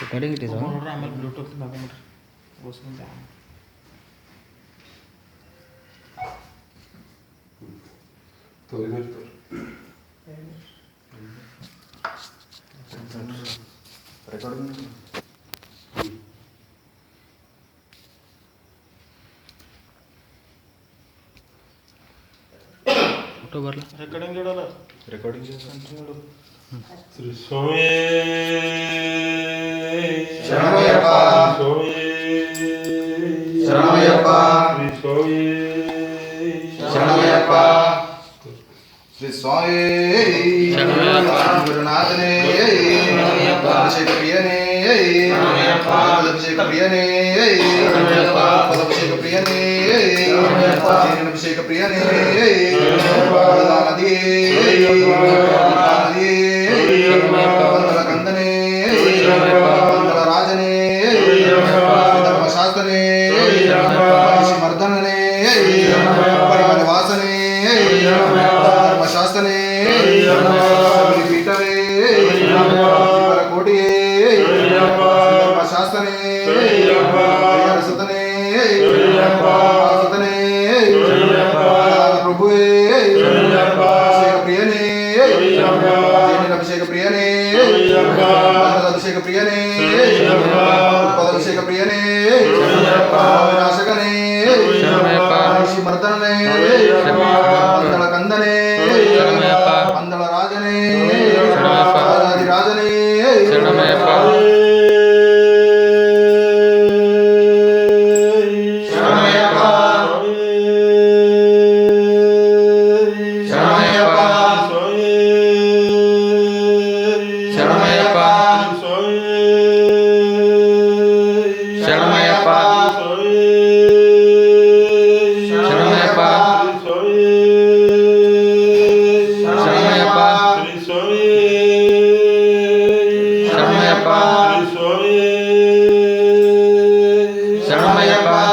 Recording it is on आम्हाला Bluetooth लागणार बसून द्या तो इधर तो रिकॉर्डिंग అక్టోబర్లో రికార్డింగ్ చూడాలి రికార్డింగ్ చేస్తాను స్వామి శరణమయ్యప్ప. శరణమయ్యప్ప. శరణమయ్యప్ప. శ్రీ స్వామి. గురునాథనే. అభిషేక ప్రియనే అభిషేక ప్రియనే అభిషేక ప్రియనే అభిషేక ప్రియనే నది నది సతనే. సతనే. సతనే. ప్రభువే. అభిషేక ప్రియనే అభిషేక ప్రియనే అభిషేక ప్రియనే అభిషేక ప్రియనే నాశకనే మర్దనే కందనే. Namaya Bhagavata.